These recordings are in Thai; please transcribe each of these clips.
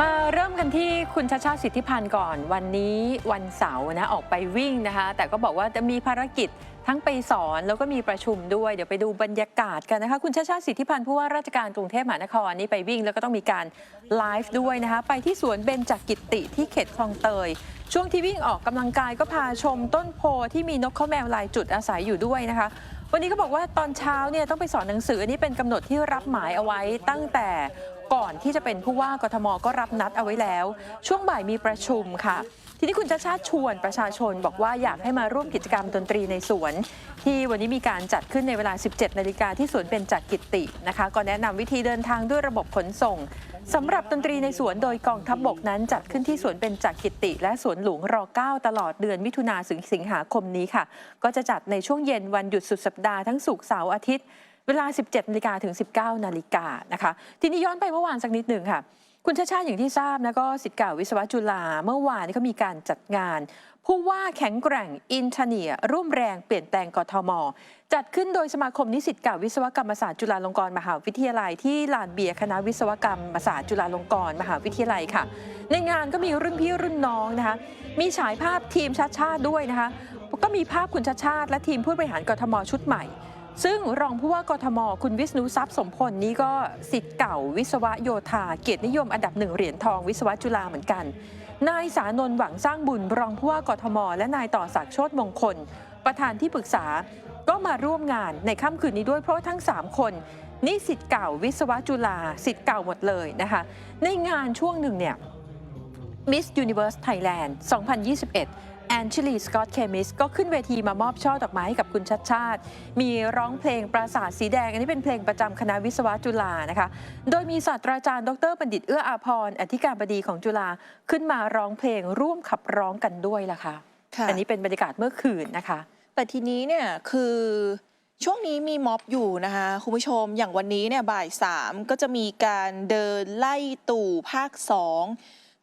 มาเริ่มกันที่คุณชาชาสิทธิพันธ์ก่อน วันนี้วันเสาร์นะออกไปวิ่งนะคะ แต่ก็บอกว่าจะมีภารกิจทั้งไปสอนแล้วก็มีประชุมด้วยเดี๋ยวไปดูบรรยากาศกันนะคะ คุณชาชาสิทธิพันธ์ผู้ว่าราชการกรุงเทพมหานครนี่ไปวิ่ง แล้วก็ต้องมีการไลฟ์ด้วยนะคะ ไปที่สวนเบญจกิติที่เขตคลองเตย ช่วงที่วิ่งออกกำลังกายก็พาชมต้นโพที่มีนกข้าวแมวลายจุดอาศัยอยู่ด้วยนะคะ วันนี้ก็บอกว่าตอนเช้าเนี่ยต้องไปสอนหนังสืออันนี้เป็นกำหนดที่รับหมายเอาไว้ตั้งแต่ ก่อนที่จะเป็นผู้ว่ากทมก็รับนัดเอาไว้แล้ว ช่วงบ่ายมีประชุมค่ะ ทีนี้คุณชาติชาติชวนประชาชนบอกว่าอยากให้มาร่วมกิจกรรมดนตรีในสวน ที่วันนี้มีการจัดขึ้นในเวลา 17 นาฬิกาที่สวนเป็นจักกิตินะคะ ก็แนะนำวิธีเดินทางด้วยระบบขนส่งสำหรับดนตรีในสวนโดยกองทัพบบกนั้นจัดขึ้นที่สวนเป็นจักกิติ และสวนหลวงร9ตลอดเดือนมิถุนาถึงสิงหาคมนี้ค่ะ ก็จะจัดในช่วงเย็นวันหยุดสุดสัปดาห์ทั้งศุกเสาร์อาทิตย์ เวลา 17นาฬิกาถึง 19นาฬิกานะคะทีนี้ย้อนไปเมื่อวานสักนิดหนึ่งค่ะ คุณชาชาอย่างที่ทราบนะก็สิทธิ์เก่าวิศวะจุฬาเมื่อวานนี้เขามีการจัดงานผู้ว่าแข็งแกร่งอินเทเนีย ร่วมแรงเปลี่ยนแปลงกทม จัดขึ้นโดยสมาคมนิสิตเก่าวิศวกรรมศาสตร์จุฬาลงกรณ์มหาวิทยาลัยที่ลานเบียร์คณะวิศวกรรมศาสตร์จุฬาลงกรณ์มหาวิทยาลัยค่ะ ในงานก็มีรุ่นพี่รุ่นน้องนะคะ มีฉายภาพทีมชาติชาติด้วยนะคะ ก็มีภาพคุณชาติชาติ และทีมผู้บริหารกทมชุดใหม่ ซึ่งรองผู้ว่ากทม คุณวิษณุทรัพย์สมพลนี่ก็สิทธิ์เก่าวิศวะโยธาเกียรตินิยมอันดับหนึ่งเหรียญทองวิศวะจุฬาเหมือนกัน นายสานนท์หวังสร้างบุญรองผู้ว่ากทม และนายต่อศักดิ์โชติมงคล ประธานที่ปรึกษาก็มาร่วมงานในค่ำคืนนี้ด้วยเพราะทั้ง 3 คนนี่สิทธิ์เก่าวิศวะจุฬาสิทธิ์เก่าหมดเลยนะคะในงานช่วงหนึ่งเนี่ย Miss Universe Thailand 2021 แอนชิลีสกอตเคมิสก็ขึ้นเวทีมามอบช่อดอกไม้ให้กับคุณชัดชาติ มีร้องเพลงปราสาทสีแดง อันนี้เป็นเพลงประจำคณะวิศวะจุฬานะคะ โดยมีศาสตราจารย์ ดรบัณฑิตเอื้ออาพรอธิการบดีของจุฬาขึ้นมาร้องเพลงร่วมขับร้องกันด้วยล่ะค่ะค่ะ อันนี้เป็นบรรยากาศเมื่อคืนนะคะ แต่ทีนี้เนี่ยคือช่วงนี้มีม็อบอยู่นะคะ คุณผู้ชมอย่างวันนี้เนี่ยบ่ายสามก็จะมีการเดินไล่ตู่ภาคสอง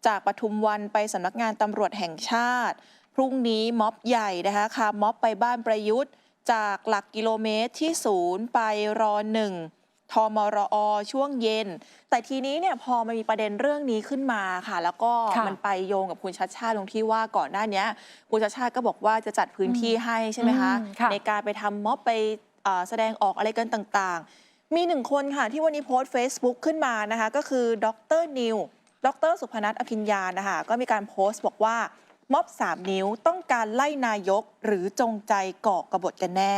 จากปทุมวันไปสำนักงานตำรวจแห่งชาติ พรุ่งนี้ม็อบใหญ่นะคะคาม็อบไปบ้านประยุทธ์ จากหลักกิโลเมตรที่ศูนย์ไปรอหนึ่งทมรอช่วงเย็น แต่ทีนี้เนี่ยพอมันมีประเด็นเรื่องนี้ขึ้นมาค่ะ แล้วก็ค่ะมันไปโยงกับคุณชัดชาติตรงที่ว่าก่อนหน้าเนี้ยคุณชัดชาติก็บอกว่าจะจัดพื้นที่ให้ใช่ไหมคะอืมค่ะในการไปทำม็อบไปเอ่อแสดงออกอะไรกันต่างๆ มีหนึ่งคนค่ะที่วันนี้โพสต์ Facebook ขึ้นมานะคะ ก็คือดรนิวดรสุพนัทอภิญญานะคะก็มีการโพสต์บอกว่า ม็อบ3นิ้วต้องการไล่นายกหรือจงใจก่อกบฏกันแน่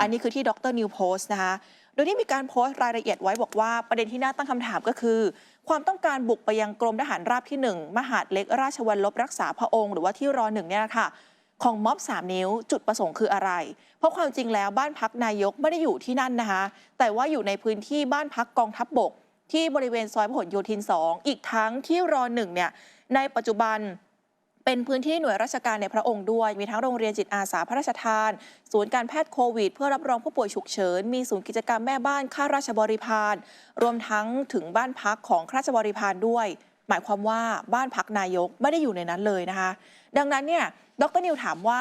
อันนี้คือที่ดรนิวโพสต์นะคะโดยที่มีการโพสต์รายละเอียดไว้บอกว่าประเด็นที่น่าตั้งคำถามก็คือ ความต้องการบุกไปยังกรมทหารราบที่ 1 มหาดเล็กราชวัลลบรักษาพระองค์หรือว่าที่รอหนึ่งเนี่ยนะคะของม็อบ3นิ้วจุดประสงค์คืออะไร เพราะความจริงแล้วบ้านพักนายกไม่ได้อยู่ที่นั่นนะคะ แต่ว่าอยู่ในพื้นที่บ้านพักกองทัพบบก ที่บริเวณซอยพหลโยธิน 2 อีกทั้งที่รอหนึ่งเนี่ยในปัจจุบัน เป็นพื้นที่หน่วยราชการในพระองค์ด้วย มีทั้งโรงเรียนจิตอาสาพระราชทาน ศูนย์การแพทย์โควิด เพื่อรับรองผู้ป่วยฉุกเฉิน มีศูนย์กิจกรรมแม่บ้านข้าราชบริพารรวมทั้งถึงบ้านพักของข้าราชบริพารด้วย หมายความว่าบ้านพักนายกไม่ได้อยู่ในนั้นเลยนะคะ ดังนั้นเนี่ยดรนิวถามว่า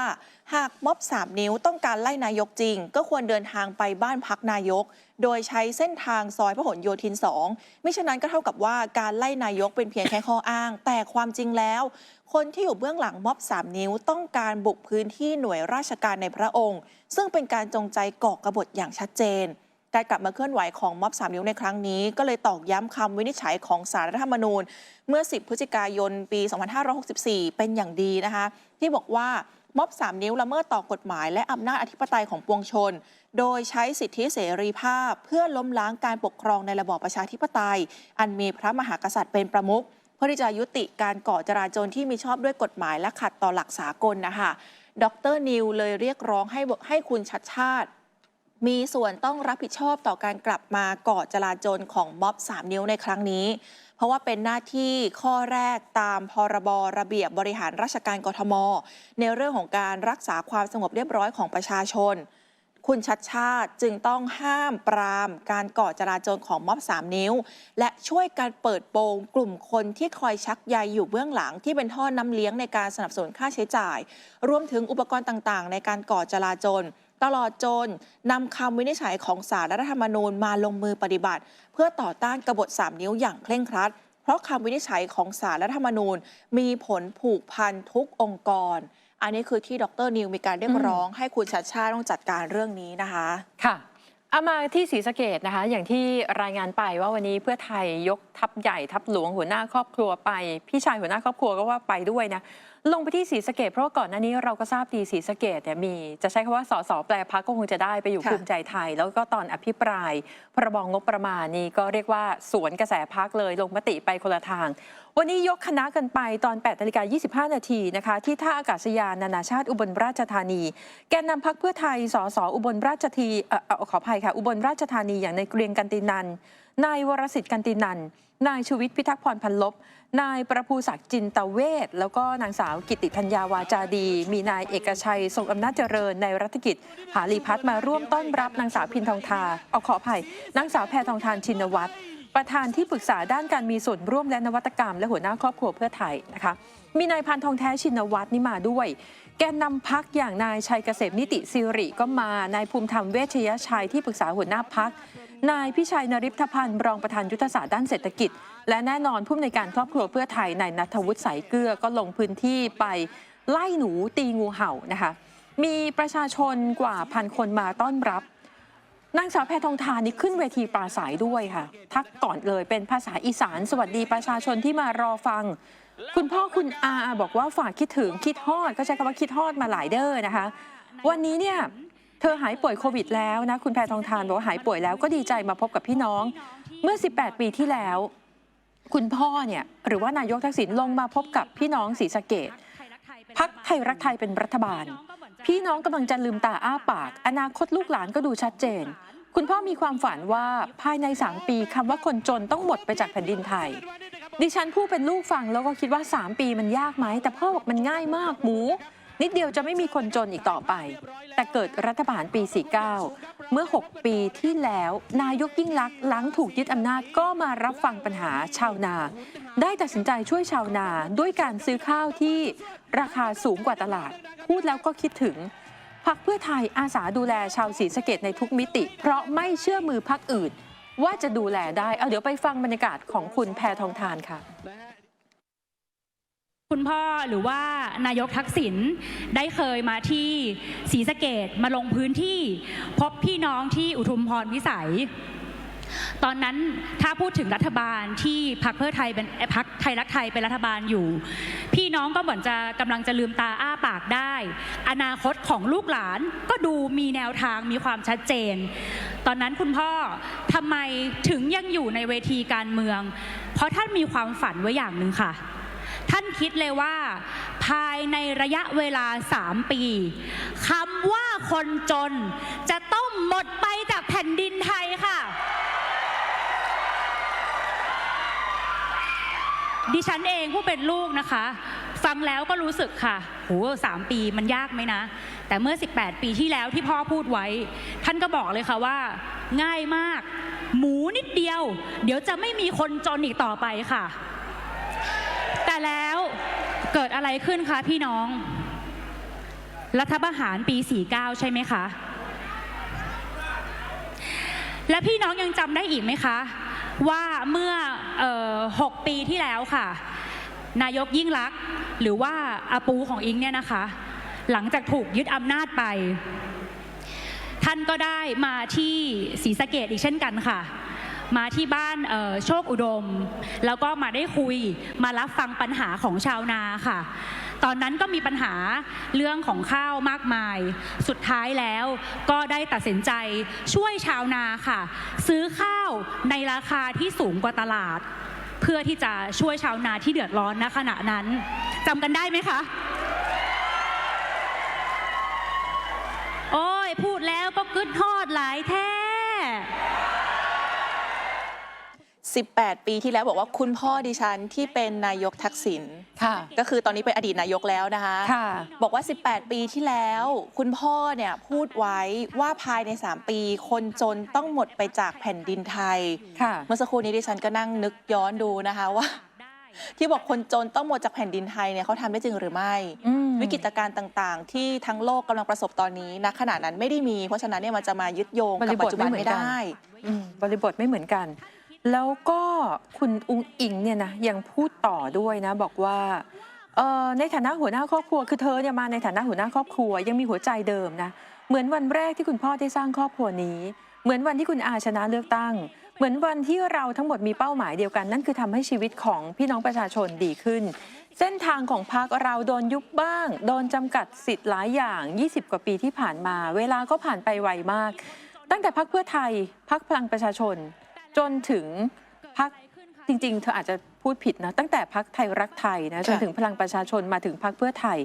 หากม็อบ3นิ้วต้องการไล่นายกจริง ก็ควรเดินทางไปบ้านพักนายก โดยใช้เส้นทางซอยพหลโยธิน 2 ไม่ฉะนั้นก็เท่ากับว่าการไล่นายกเป็นเพียงแค่ข้ออ้าง แต่ความจริงแล้ว คนที่อยู่เบื้องหลังม็อบ3นิ้วต้องการบุกพื้นที่หน่วยราชการในพระองค์ ซึ่งเป็นการจงใจก่อกบฏอย่างชัดเจน การกลับมาเคลื่อนไหวของม็อบ3นิ้วในครั้งนี้ ก็เลยตอกย้ำคำวินิจฉัยของสารรัฐธรรมนูญ เมื่อ 10 พฤศจิกายน ปี 2564 เป็นอย่างดีนะคะ ที่บอกว่าม็อบ3นิ้วละเมิดต่อกฎหมายและอำนาจอธิปไตยของปวงชน โดยใช้สิทธิเสรีภาพ เพื่อล้มล้างการปกครองในระบอบประชาธิปไตย อันมีพระมหากษัตริย์เป็นประมุข เพื่อที่จะยุติการก่อจราจรที่มีชอบด้วยกฎหมายและขัดต่อหลักสากลนะคะดรนิวเลยเรียกร้องให้ให้คุณชัดชาติ มีส่วนต้องรับผิดชอบต่อการกลับมาก่อจราจรของม็อบ3 นิ้วในครั้งนี้ เพราะว่าเป็นหน้าที่ข้อแรกตามพรบระเบียบบริหารราชการกทม ในเรื่องของการรักษาความสงบเรียบร้อยของประชาชน คุณชัดชาติจึงต้องห้ามปรามการก่อจราจรของม็อบ 3 นิ้ว และช่วยการเปิดโปงกลุ่มคนที่คอยชักใยอยู่เบื้องหลังที่เป็นท่อน้ำเลี้ยงในการสนับสนุนค่าใช้จ่าย รวมถึงอุปกรณ์ต่างๆ ในการก่อจราจรตลอดจนนำคำวินิจฉัยของสารรัฐธรรมนูญมาลงมือปฏิบัติ เพื่อต่อต้านกบฏ 3 นิ้วอย่างเคร่งครัด เพราะคำวินิจฉัยของสารรัฐธรรมนูญ มีผลผูกพันทุกองค์กร อันนี้คือที่ดรนิวมีการเรียกอืมร้อง ให้คุณชัดชาติต้องจัดการเรื่องนี้นะคะ ค่ะเอามาที่ศรีสะเกดนะคะ อย่างที่รายงานไปว่าวันนี้เพื่อไทยยกทัพใหญ่ทัพหลวงหัวหน้าครอบครัวไป พี่ชายหัวหน้าครอบครัวก็ว่าไปด้วยนะ ลงไปที่ศรีสะเกดเพราะว่าก่อนหน้านี้เราก็ทราบดีศรีสะเกดเนี่ยมีจะใช้คำว่าสสแปลพักก็คงจะได้ไปอยู่ค่ะภูมิใจไทย แล้วก็ตอนอภิปรายพรบงบประมาณนี่ก็เรียกว่าสวนกระแสพักเลยลงมติไปคนละทาง วันนี้ยกคณะกันไปตอน8นาฬิกา25 นาทีนะคะ ที่ท่าอากาศยานนานาชาติอุบลราชธานี แกนนำพักเพื่อไทยสสอุบลราชธานีเอ่อเอ่อขออภัยค่ะ อุบลราชธานีอย่างในายเกรียงกันตินันนายวรสิทธิ์กันตินันนายชูวิทย์พิทักษ์พรพันลบ นายประภูศักดิ์จินตเวชแล้วก็นางสาวกิติธัญญาวาจาดี มีนายเอกชัยทรงอำนาจเจริญในรัฐกิจ หาลีพัฒน์มาร่วมต้อนรับนางสาวพินทองทาเอาขออภัยนางสาวแพทองทานชินวัตรประธานที่ปรึกษาด้านการมีส่วนร่วมและนวัตกรรม และหัวหน้าครอบครัวเพื่อไทยนะคะมีนายพันทองแท้ชินวัตรนี่มาด้วย แกนนำพักอย่างนายชัยเกษมนิติสิริก็มานายภูมิธรรมเวชยชัยที่ปรึกษาหัวหน้าพักนายพิชัยนริพทพันธ์รองประธานยุทธศาสตร์ด้านเศรษฐกิจ และแน่นอนผู้อำนวยการครอบครัวเพื่อไทยนายนัทวุฒิสายเกลือก็ลงพื้นที่ไปไล่หนูตีงูเห่านะคะ มีประชาชนกว่าพันคนมาต้อนรับนางสาวแพทองทานนี่ขึ้นเวทีปราศัยด้วยค่ะ ทักก่อนเลยเป็นภาษาอีสาน สวัสดีประชาชนที่มารอฟัง คุณพ่อคุณอาบอกว่าฝากคิดถึงคิดฮอด ก็ใช้คำว่าคิดฮอดมาหลายเด้อนะคะ วันนี้เนี่ยเธอหายป่วยโควิดแล้วนะ คุณแพทองทานบอกว่าหายป่วยแล้วก็ดีใจมาพบกับพี่น้อง เมื่อ 18 ปีที่แล้ว คุณพ่อเนี่ยหรือว่านายกทักษิณลงมาพบกับพี่น้องศรีสะเกดพักไทยรักไทยเป็นรัฐบาล พี่น้องกำลังจะลืมตาอ้าปาก อนาคตลูกหลานก็ดูชัดเจน คุณพ่อมีความฝันว่าภายใน3ปีคำว่าคนจนต้องหมดไปจากแผ่นดินไทย ดิฉันผู้เป็นลูกฟังแล้วก็คิดว่า 3 ปีมันยากไหม แต่พ่อบอกมันง่ายมากหมู นิดเดียวจะไม่มีคนจนอีกต่อไป แต่เกิดรัฐประหารปี 49 เมื่อ 6 ปีที่แล้วนายกยิ่งลักษณ์หลังถูกยึดอำนาจก็มารับฟังปัญหาชาวนา ได้ตัดสินใจช่วยชาวนาด้วยการซื้อข้าวที่ราคาสูงกว่าตลาด พูดแล้วก็คิดถึงพักเพื่อไทยอาสาดูแลชาวศรีสะเกดในทุกมิติ เพราะไม่เชื่อมือพักอื่น ว่าจะดูแลได้ เอาเดี๋ยวไปฟังบรรยากาศของคุณแพทองทานค่ะ คุณพ่อหรือว่านายกทักษิณได้เคยมาที่ศรีสะเกดมาลงพื้นที่พบพี่น้องที่อุทุมพรวิสัย ตอนนั้นถ้าพูดถึงรัฐบาลที่พักเพื่อไทยเป็นพักไทยรักไทยเป็นรัฐบาลอยู่ พี่น้องก็เหมือนจะกำลังจะลืมตาอ้าปากได้ อนาคตของลูกหลานก็ดูมีแนวทางมีความชัดเจน ตอนนั้นคุณพ่อทำไมถึงยังอยู่ในเวทีการเมือง เพราะท่านมีความฝันไว้อย่างหนึ่งค่ะ ท่านคิดเลยว่า ภายในระยะเวลา 3 ปีคำว่าคนจนจะต้องหมดไปจากแผ่นดินไทยค่ะ ดิฉันเองผู้เป็นลูกนะคะ ฟังแล้วก็รู้สึกค่ะโหสามปีมันยากไหมนะ แต่เมื่อ 18 ปีที่แล้วที่พ่อพูดไว้ ท่านก็บอกเลยค่ะว่า ง่ายมาก หมูนิดเดียว เดี๋ยวจะไม่มีคนจนอีกต่อไปค่ะ แต่แล้วเกิดอะไรขึ้นคะพี่น้อง รัฐประหารปี 49 ใช่ไหมคะ และพี่น้องยังจำได้อีกไหมคะ ว่าเมื่อ6ปีที่แล้วค่ะ นายกยิ่งลักษณ์หรือว่าอาปูของอิงเนี่ยนะคะ หลังจากถูกยึดอำนาจไป ท่านก็ได้มาที่ศรีสะเกดอีกเช่นกันค่ะ มาที่บ้านโชคอุดม แล้วก็มาได้คุยมารับฟังปัญหาของชาวนาค่ะ ตอนนั้นก็มีปัญหาเรื่องของข้าวมากมาย สุดท้ายแล้วก็ได้ตัดสินใจช่วยชาวนาค่ะ ซื้อข้าวในราคาที่สูงกว่าตลาด เพื่อที่จะช่วยชาวนาที่เดือดร้อนณขณะนั้นจำกันได้ไหมคะโอ้ยพูดแล้วก็กึดทอดหลายแท้ 18 ปีที่แล้วบอกว่าคุณพ่อดิฉันที่เป็นนายกทักษิณค่ะ ก็คือตอนนี้เป็นอดีตนายกแล้วนะคะ ค่ะ บอกว่า 18 ปีที่แล้ว คุณพ่อเนี่ยพูดไว้ว่าภายใน 3 ปี คนจนต้องหมดไปจากแผ่นดินไทย ค่ะ เมื่อสักครู่นี้ดิฉันก็นั่งนึกย้อนดูนะคะว่า ที่บอกคนจนต้องหมดจากแผ่นดินไทยเนี่ยเขาทำได้จริงหรือไม่ อืม วิกฤตการณ์ต่างๆ ที่ทั้งโลกกำลังประสบตอนนี้ณขณะนั้นไม่ได้มี เพราะฉะนั้นเนี่ยมันจะมายึดโยงกับปัจจุบันไม่ได้ อืมบริบทไม่เหมือนกัน แล้วก็คุณอุงอิงเนี่ยนะยังพูดต่อด้วยนะบอกว่าในฐานะหัวหน้าครอบครัวคือเธอเนี่ยมาในฐานะหัวหน้าครอบครัวยังมีหัวใจเดิมนะเหมือนวันแรกที่คุณพ่อได้สร้างครอบครัวนี้ เหมือนวันที่คุณอาชนะเลือกตั้ง เหมือนวันที่เราทั้งหมดมีเป้าหมายเดียวกัน นั่นคือทำให้ชีวิตของพี่น้องประชาชนดีขึ้น เส้นทางของพรรคเราโดนยุบบ้าง โดนจำกัดสิทธิ์หลายอย่าง 20 กว่าปีที่ผ่านมา เวลาก็ผ่านไปไวมาก ตั้งแต่พรรคเพื่อไทยพรรคพลังประชาชน จนถึงพรรคจริง ๆ เธออาจจะพูดผิดนะ ตั้งแต่พรรคไทยรักไทยนะจนถึงพลังประชาชนมาถึงพรรคเพื่อไทย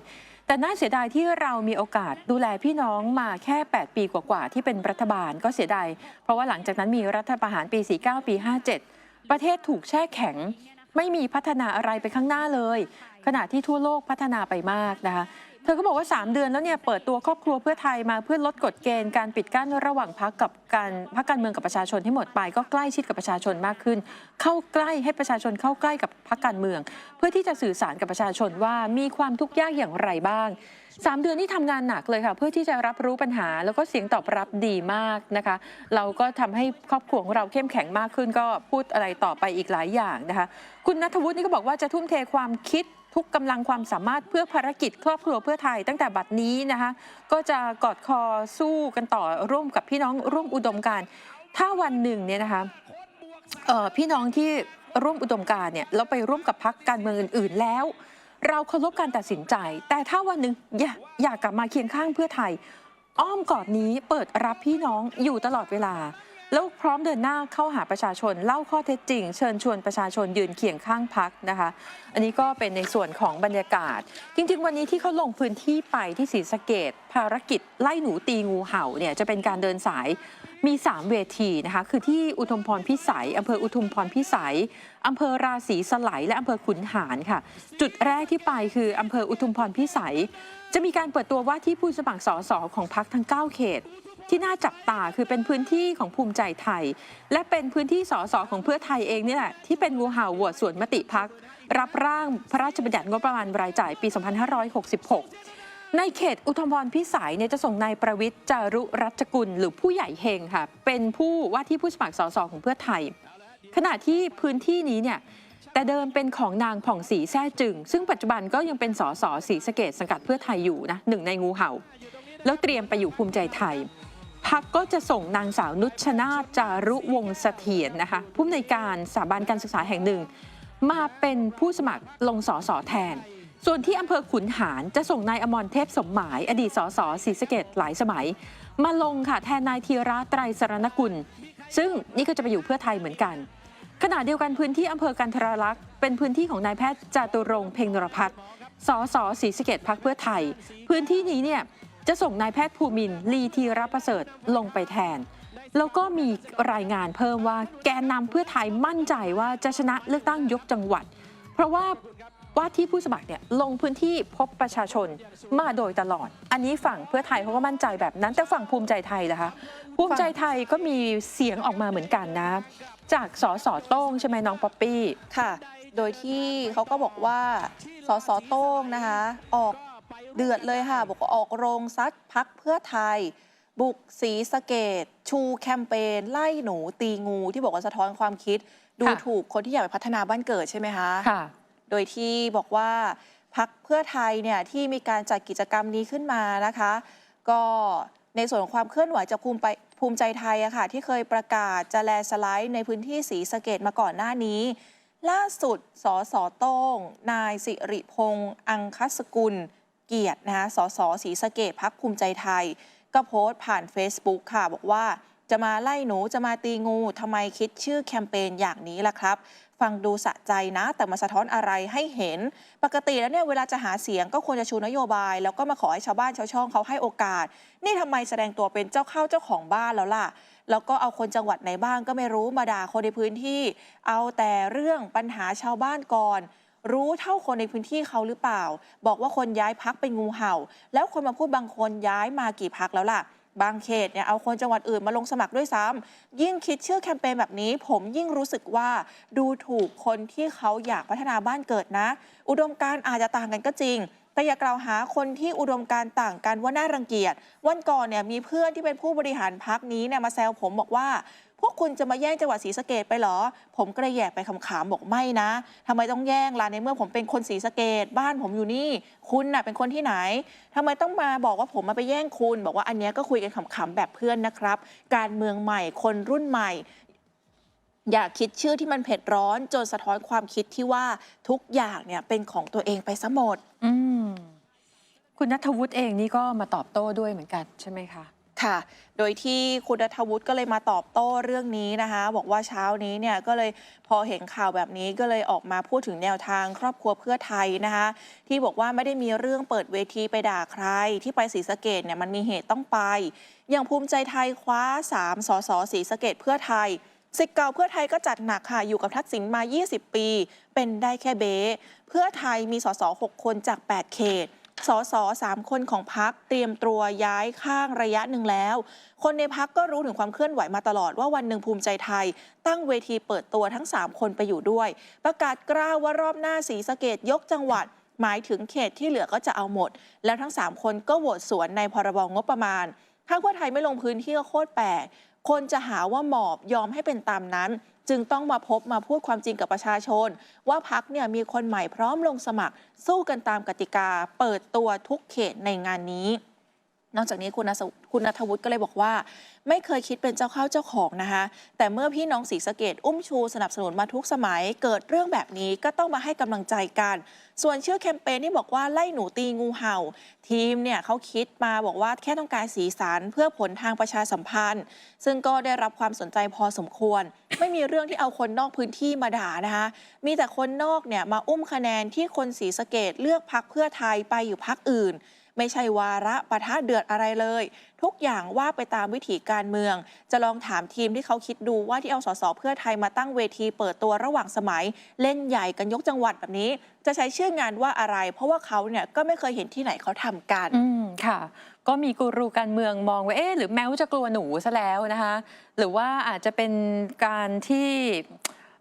แต่น่าเสียดายที่เรามีโอกาสดูแลพี่น้องมาแค่ 8 ปีกว่าๆที่เป็นรัฐบาลก็เสียดายเพราะว่าหลังจากนั้นมีรัฐประหารปี 49 ปี 57 ประเทศถูกแช่แข็ง ไม่มีพัฒนาอะไรไปข้างหน้าเลย ขณะที่ทั่วโลกพัฒนาไปมากนะคะ เธอก็บอกว่า 3 เดือนแล้วเนี่ยเปิดตัวครอบครัวเพื่อไทยมาเพื่อลดกฎเกณฑ์การปิดกั้นระหว่างพักกับการพักการเมืองกับประชาชนให้หมดไป ก็ใกล้ชิดกับประชาชนมากขึ้น เข้าใกล้ให้ประชาชนเข้าใกล้กับพักการเมือง เพื่อที่จะสื่อสารกับประชาชนว่ามีความทุกข์ยากอย่างไรบ้าง 3 เดือนนี้ทำงานหนักเลยค่ะเพื่อที่จะรับรู้ปัญหา แล้วก็เสียงตอบรับดีมากนะคะ เราก็ทำให้ครอบครัวของเราเข้มแข็งมากขึ้น ก็พูดอะไรต่อไปอีกหลายอย่างนะคะ คุณนัทวุฒินี่ก็บอกว่าจะทุ่มเทความคิด ทุกกำลังความสามารถเพื่อภารกิจครอบครัวเพื่อไทยตั้งแต่บัดนี้นะคะก็จะกอดคอสู้กันต่อร่วมกับพี่น้องร่วมอุดมการ ถ้าวันหนึ่งเนี่ยนะคะพี่น้องที่ร่วมอุดมการเนี่ยเราไปร่วมกับพรรคการเมืองอื่น ๆ แล้ว เราเคารพการตัดสินใจ แต่ถ้าวันหนึ่งอยากอยากกลับมาเคียงข้างเพื่อไทย อ้อมกอดนี้เปิดรับพี่น้องอยู่ตลอดเวลา แล้วพร้อมเดินหน้าเข้าหาประชาชนเล่าข้อเท็จจริง เชิญชวนประชาชนยืนเคียงข้างพักนะคะ อันนี้ก็เป็นในส่วนของบรรยากาศ จริง ๆ วันนี้ที่เขาลงพื้นที่ไปที่ศรีสะเกดภารกิจไล่หนูตีงูเห่าเนี่ยจะเป็นการเดินสายมี 3 เวทีนะคะ คือที่อุทุมพรพิสัยอำเภออุทุมพรพิสัยอำเภอราศีสไลและอำเภอขุนหารค่ะ จุดแรกที่ไปคืออำเภออุทุมพรพิสัย จะมีการเปิดตัวว่าที่ผู้สมัครสสของพักทั้ง 9 เขต ที่น่าจับตาคือเป็นพื้นที่ของภูมิใจไทย และเป็นพื้นที่สสของเพื่อไทยเองนี่แหละที่เป็นงูเห่าโหวตส่วนมติพักรับร่างพระราชบัญญัติงบประมาณรายจ่ายปี 2566 ในเขตอุทมพรพิสัยเนี่ยจะส่งนายประวิทย์จารุรัชกุล หรือผู้ใหญ่เฮงค่ะ เป็นผู้ว่าที่ผู้สมัครสสของเพื่อไทย ขณะที่พื้นที่นี้เนี่ยแต่เดิมเป็นของนางผ่องศรีแซ่จึง ซึ่งปัจจุบันก็ยังเป็นสสศรีสะเกดสังกัดเพื่อไทยอยู่นะหนึ่งในงูเห่า แล้วเตรียมไปอยู่ภูมิใจไทย พักก็จะส่งนางสาวนุชนาจารุวงศ์เสถียรนะคะผู้อำนวยการสถาบันการศึกษาแห่งหนึ่ง มาเป็นผู้สมัครลงสอสอแทน ส่วนที่อำเภอขุนหารจะส่งนายอมรเทพสมหมาย อดีตสสศรีสะเกดหลายสมัย มาลงค่ะแทนนายธีระไตรสรณกุล ซึ่งนี่ก็จะไปอยู่เพื่อไทยเหมือนกัน ขณะเดียวกันพื้นที่อำเภอกันทรลักษณ์เป็นพื้นที่ของนายแพทย์จตุรงเพ็งนรพัฒน์สสศรีสะเกดพักเพื่อไทย พื้นที่นี้เนี่ย จะส่งนายแพทย์ภูมินลีธีรประเสริฐลงไปแทน แล้วก็มีรายงานเพิ่มว่าแกนนำเพื่อไทยมั่นใจว่าจะชนะเลือกตั้งยกจังหวัด เพราะว่าว่าที่ผู้สมัครเนี่ยลงพื้นที่พบประชาชนมาโดยตลอด อันนี้ฝั่งเพื่อไทยเขาก็มั่นใจแบบนั้น แต่ฝั่งภูมิใจไทยนะคะ ภูมิใจไทยก็มีเสียงออกมาเหมือนกันนะ จากสสโต้งใช่ไหมน้องป๊อปปี้ ค่ะ โดยที่เขาก็บอกว่าสสโต้งนะคะ ออก เดือดเลยค่ะ บอกว่าออกโรงซัดพักเพื่อไทย บุกสีสะเกต ชูแคมเปญไล่หนูตีงูที่บอกว่าสะท้อนความคิด ดูค่ะถูกคนที่อยากไปพัฒนาบ้านเกิดใช่ไหมคะค่ะโดยที่บอกว่าพักเพื่อไทยเนี่ยที่มีการจัดกิจกรรมนี้ขึ้นมานะคะ ก็ในส่วนของความเคลื่อนไหวจากภูมิไปภูมิใจไทยอะค่ะที่เคยประกาศจะแลนด์สไลด์ในพื้นที่สีสะเกตมาก่อนหน้านี้ ล่าสุดสสโต้ง นายสิริพงษ์อังคสกุล เกียรตินะคะสสสีสะเกตพักภูมิใจไทย ก็โพสต์ผ่าน Facebook ค่ะ บอกว่าจะมาไล่หนูจะมาตีงูทำไมคิดชื่อแคมเปญอย่างนี้ล่ะครับ ฟังดูสะใจนะ แต่มาสะท้อนอะไรให้เห็น ปกติแล้วเนี่ยเวลาจะหาเสียงก็ควรจะชูนโยบาย แล้วก็มาขอให้ชาวบ้านชาวช่องเขาให้โอกาส นี่ทำไมแสดงตัวเป็นเจ้าเข้าเจ้าของบ้านแล้วล่ะ แล้วก็เอาคนจังหวัดไหนบ้างก็ไม่รู้มาด่าคนในพื้นที่ เอาแต่เรื่องปัญหาชาวบ้านก่อน รู้เท่าคนในพื้นที่เขาหรือเปล่า บอกว่าคนย้ายพักเป็นงูเห่า แล้วคนมาพูดบางคนย้ายมากี่พักแล้วล่ะ บางเขตเนี่ยเอาคนจังหวัดอื่นมาลงสมัครด้วยซ้ำยิ่งคิดชื่อแคมเปญแบบนี้ ผมยิ่งรู้สึกว่าดูถูกคนที่เขาอยากพัฒนาบ้านเกิดนะ อุดมการณ์อาจจะต่างกันก็จริงแต่อย่ากล่าวหาคนที่อุดมการต่างกันว่าน่ารังเกียจ วันก่อนเนี่ยมีเพื่อนที่เป็นผู้บริหารพักนี้เนี่ยมาแซวผมบอกว่า พวกคุณจะมาแย่งจังหวัดศรีสะเกดไปเหรอ ผมก็เลยแยกไปขำๆบอกไม่นะทำไมต้องแย่งล่ะในเมื่อผมเป็นคนศรีสะเกดบ้านผมอยู่นี่ คุณน่ะเป็นคนที่ไหนทำไมต้องมาบอกว่าผมมาไปแย่งคุณ บอกว่าอันนี้ก็คุยกันขำๆแบบเพื่อนนะครับ การเมืองใหม่คนรุ่นใหม่อย่าคิดชื่อที่มันเผ็ดร้อน จนสะท้อนความคิดที่ว่าทุกอย่างเนี่ยเป็นของตัวเองไปซะหมด อืมคุณนัทวุฒิเองนี่ก็มาตอบโต้ด้วยเหมือนกันใช่ไหมคะ ค่ะ โดยที่คุณนัทวุฒิก็เลยมาตอบโต้เรื่องนี้นะคะ บอกว่าเช้านี้เนี่ยก็เลยพอเห็นข่าวแบบนี้ก็เลยออกมาพูดถึงแนวทางครอบครัวเพื่อไทยนะคะ ที่บอกว่าไม่ได้มีเรื่องเปิดเวทีไปด่าใคร ที่ไปศรีสะเกดเนี่ยมันมีเหตุต้องไป อย่างภูมิใจไทยคว้า 3สสศรีสะเกดเพื่อไทยสิทธิ์เก่าเพื่อไทยก็จัดหนักค่ะ อยู่กับทักษิณมา 20 ปี เป็นได้แค่เบ้เพื่อไทยมีสส 6 คนจาก 8 เขต สสสามคนของพักเตรียมตัวย้ายข้างระยะหนึ่งแล้ว คนในพักก็รู้ถึงความเคลื่อนไหวมาตลอดว่าวันหนึ่งภูมิใจไทย ตั้งเวทีเปิดตัวทั้ง 3 คนไปอยู่ด้วย ประกาศกล้าวว่ารอบหน้าสีสะเกดยกจังหวัด หมายถึงเขตที่เหลือก็จะเอาหมด แล้วทั้ง 3 คนก็โหวตสวนในพรบงบประมาณ ถ้าเพื่อไทยไม่ลงพื้นที่ก็โคตรแปลกคนจะหาว่าหมอบยอมให้เป็นตามนั้น จึงต้องมาพบมาพูดความจริงกับประชาชน ว่าพักเนี่ยมีคนใหม่พร้อมลงสมัคร สู้กันตามกติกา เปิดตัวทุกเขตในงานนี้ นอกจากนี้คุณนัสคุณนัทวุฒิก็เลยบอกว่า ไม่เคยคิดเป็นเจ้าเข้าเจ้าของนะคะ แต่เมื่อพี่น้องศรีสะเกดอุ้มชูสนับสนุนมาทุกสมัย เกิดเรื่องแบบนี้ก็ต้องมาให้กำลังใจกัน ส่วนชื่อแคมเปญที่บอกว่าไล่หนูตีงูเห่า ทีมเนี่ยเขาคิดมาบอกว่าแค่ต้องการสีสันเพื่อผลทางประชาสัมพันธ์ ซึ่งก็ได้รับความสนใจพอสมควร ไม่มีเรื่องที่เอาคนนอกพื้นที่มาด่านะคะมีแต่คนนอกเนี่ยมาอุ้มคะแนนที่คนศรีสะเกดเลือกพักเพื่อไทยไปอยู่พักอื่น ไม่ใช่วาระประทะเดือดอะไรเลย ทุกอย่างว่าไปตามวิถีการเมือง จะลองถามทีมที่เขาคิดดูว่าที่เอาสสเพื่อไทยมาตั้งเวทีเปิดตัวระหว่างสมัย เล่นใหญ่กันยกจังหวัดแบบนี้ จะใช้ชื่องานว่าอะไร เพราะว่าเขาเนี่ยก็ไม่เคยเห็นที่ไหนเขาทำกันค่ะก็มีกูรูการเมืองมองว่าเอ๊ะหรือแมวจะกลัวหนูซะแล้วนะคะ หรือว่าอาจจะเป็นการที่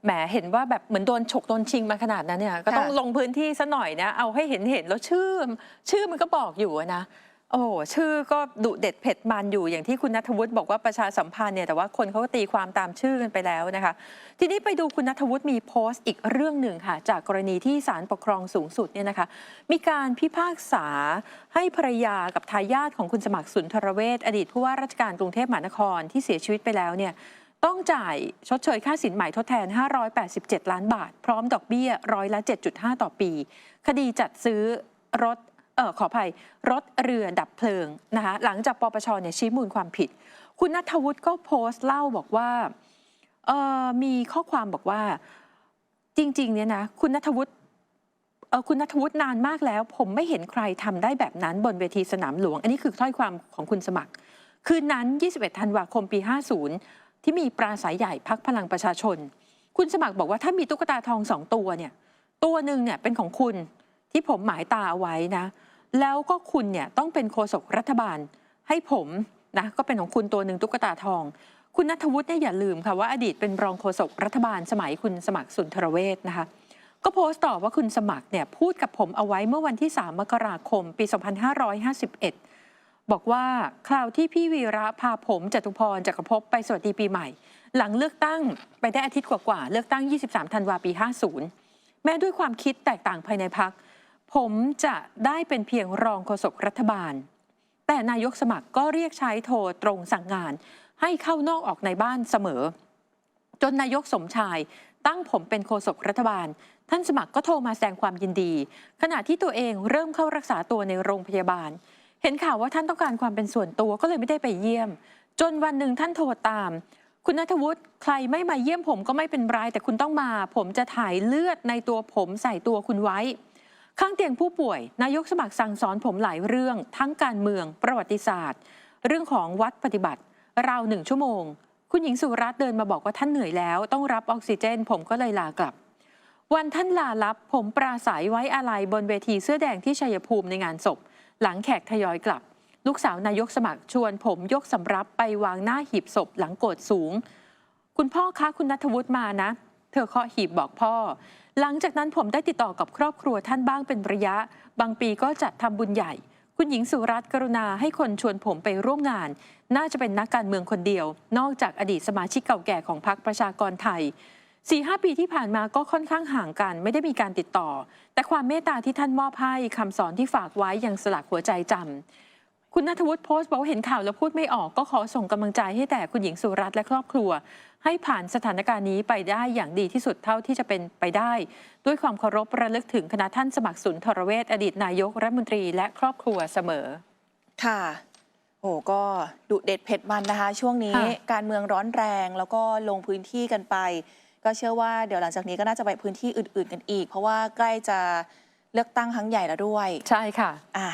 แหมเห็นว่าแบบเหมือนโดนฉกโดนชิงมาขนาดนั้นเนี่ย ก็ต้องค่ะลงพื้นที่ซะหน่อยนะ เอาให้เห็นเห็นแล้วชื่อ ชื่อมันก็บอกอยู่อะนะ โอ้โหชื่อก็ดุเด็ดเผ็ดมันอยู่อย่างที่คุณนัทวุฒิบอกว่าประชาสัมพันธ์เนี่ยแต่ว่าคนเขาก็ตีความตามชื่อกันไปแล้วนะคะ ทีนี้ไปดูคุณนัทวุฒิมีโพสต์อีกเรื่องหนึ่งค่ะ จากกรณีที่ศาลปกครองสูงสุดเนี่ยนะคะ มีการพิพากษาให้ภรรยากับทายาทของคุณสมัครสุนทรเวชอดีตผู้ว่าราชการกรุงเทพมหานครที่เสียชีวิตไปแล้วเนี่ย ต้องจ่ายชดเชยค่าสินใหม่ทดแทน 587 ล้านบาท พร้อมดอกเบี้ยร้อยละ 7.5 ต่อปี คดีจัดซื้อรถเออขออภัย รถเรือดับเพลิงนะคะหลังจากปปชเนี่ยชี้มูลความผิด คุณนัทวุฒิก็โพสต์เล่าบอกว่าเออมีข้อความบอกว่าจริงๆเนี่ยนะคุณนัทวุฒิเออคุณนัทวุฒินานมากแล้ว ผมไม่เห็นใครทำได้แบบนั้นบนเวทีสนามหลวง อันนี้คือถ้อยความของคุณสมัคร คืนนั้น 21 ธันวาคมปี 50 ที่มีปราศัยใหญ่พักพลังประชาชน คุณสมัครบอกว่าถ้ามีตุ๊กตาทองสองตัวเนี่ยตัวหนึ่งเนี่ยเป็นของคุณที่ผมหมายตาเอาไว้นะ แล้วก็คุณเนี่ยต้องเป็นโฆษกรัฐบาลให้ผมนะก็เป็นของคุณตัวหนึ่งตุ๊กตาทอง คุณนัทวุฒิเนี่ยอย่าลืมค่ะว่าอดีตเป็นรองโฆษกรัฐบาลสมัยคุณสมัครสุนทรเวชนะคะก็โพสต์ต่อว่าคุณสมัครเนี่ยพูดกับผมเอาไว้เมื่อวันที่ 3 มกราคม ปี 2551 บอกว่าคราวที่พี่วีระพาผมจตุพรจักรภพไปสวัสดีปีใหม่ หลังเลือกตั้งไปได้อาทิตย์กว่าๆเลือกตั้ง 23 ธันวาปี 50 แม้ด้วยความคิดแตกต่างภายในพัก ผมจะได้เป็นเพียงรองโฆษกรัฐบาล แต่นายกสมัครก็เรียกใช้โทรตรงสั่งงาน ให้เข้านอกออกในบ้านเสมอ จนนายกสมชายตั้งผมเป็นโฆษกรัฐบาล ท่านสมัครก็โทรมาแสดงความยินดี ขณะที่ตัวเองเริ่มเข้ารักษาตัวในโรงพยาบาล เห็นข่าวว่าท่านต้องการความเป็นส่วนตัวก็เลยไม่ได้ไปเยี่ยม จนวันหนึ่งท่านโทรตาม คุณนัทวุฒิใครไม่มาเยี่ยมผมก็ไม่เป็นไรแต่คุณต้องมา ผมจะถ่ายเลือดในตัวผมใส่ตัวคุณไว้ ข้างเตียงผู้ป่วย นายกสมัครสั่งสอนผมหลายเรื่อง ทั้งการเมืองประวัติศาสตร์ เรื่องของวัดปฏิบัติ ราวหนึ่งชั่วโมง คุณหญิงสุรัตน์เดินมาบอกว่าท่านเหนื่อยแล้ว ต้องรับออกซิเจน ผมก็เลยลากลับวันท่านลาลับผมปราศัยไว้อาลัยบนเวทีเสื้อแดงที่ชัยภูมิในงานศพ หลังแขกทยอยกลับ ลูกสาวนายกสมัครชวนผมยกสำรับไปวางหน้าหีบศพหลังโกรธสูง คุณพ่อคะคุณนัทวุฒิมานะ เธอเคาะหีบบอกพ่อ หลังจากนั้นผมได้ติดต่อกับครอบครัวท่านบ้างเป็นระยะ บางปีก็จะทำบุญใหญ่ คุณคุณหญิงสุรัตน์กรุณาให้คนชวนผมไปร่วมงาน น่าจะเป็นนักการเมืองคนเดียว นอกจากอดีตสมาชิกเก่าแก่ของพรรคประชากรไทย 4-5หปีที่ผ่านมาก็ค่อนข้างห่างกัน ไม่ได้มีการติดต่อ แต่ความเมตตาที่ท่านมอบให้คำสอนที่ฝากไว้ยังสลักหัวใจจำคุณนัทวุฒิโพสต์บอกว่าเห็นข่าวแล้วพูดไม่ออกก็ขอส่งกำลังใจให้แต่คุณหญิงสุรัตน์และครอบครัว ให้ผ่านสถานการณ์นี้ไปได้อย่างดีที่สุดเท่าที่จะเป็นไปได้ ด้วยความเคารพระลึกถึงคณะท่านสมัครสุนทรเวชอดีตนายกรัฐมนตรีและครอบครัวเสมอ ค่ะโอ้ก็ดุเด็ดเผ็ดมันนะคะ ช่วงนี้ค่ะการเมืองร้อนแรงแล้วก็ลงพื้นที่กันไป ก็เชื่อว่าเดี๋ยวหลังจากนี้ก็น่าจะไปพื้นที่อื่น ๆ กันอีก เพราะว่าใกล้จะเลือกตั้งครั้งใหญ่แล้วด้วย ใช่ค่ะ อะ